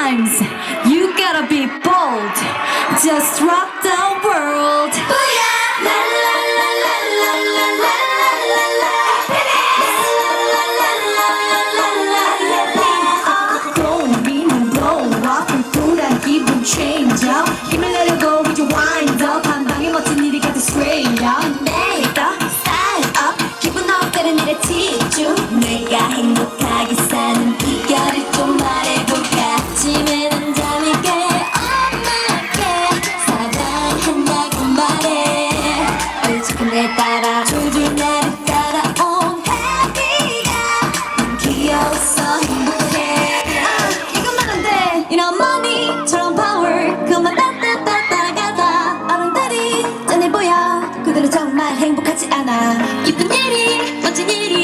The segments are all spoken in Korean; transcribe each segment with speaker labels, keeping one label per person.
Speaker 1: times you gotta be bold. Just drop down. 기쁜 일이 멋진 일이.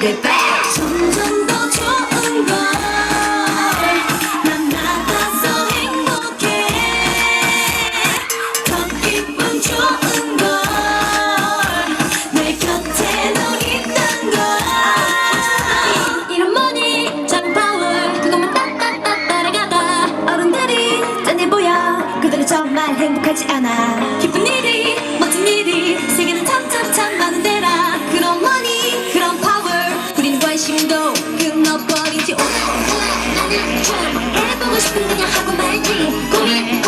Speaker 1: 점점 더 좋은 걸난 나가서 행복해. 더 기분 좋은 걸내 곁에 너 있단 걸. 이런 머니 장 파워 그것만 따따따 따라가다. 어른들이 짠해 보여. 그들은 정말 행복하지 않아. 참 애보고 싶은 그냥 하고 말지 고민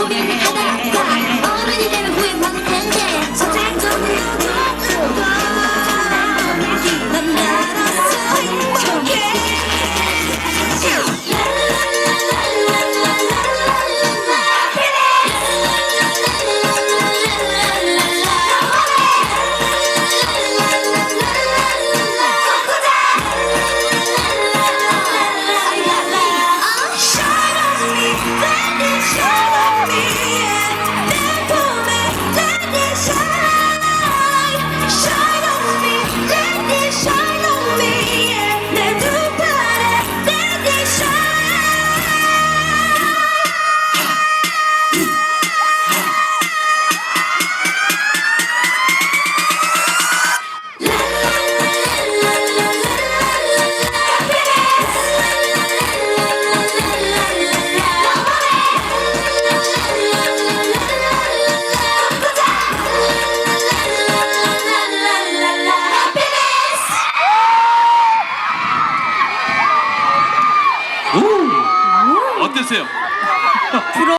Speaker 1: 주세요.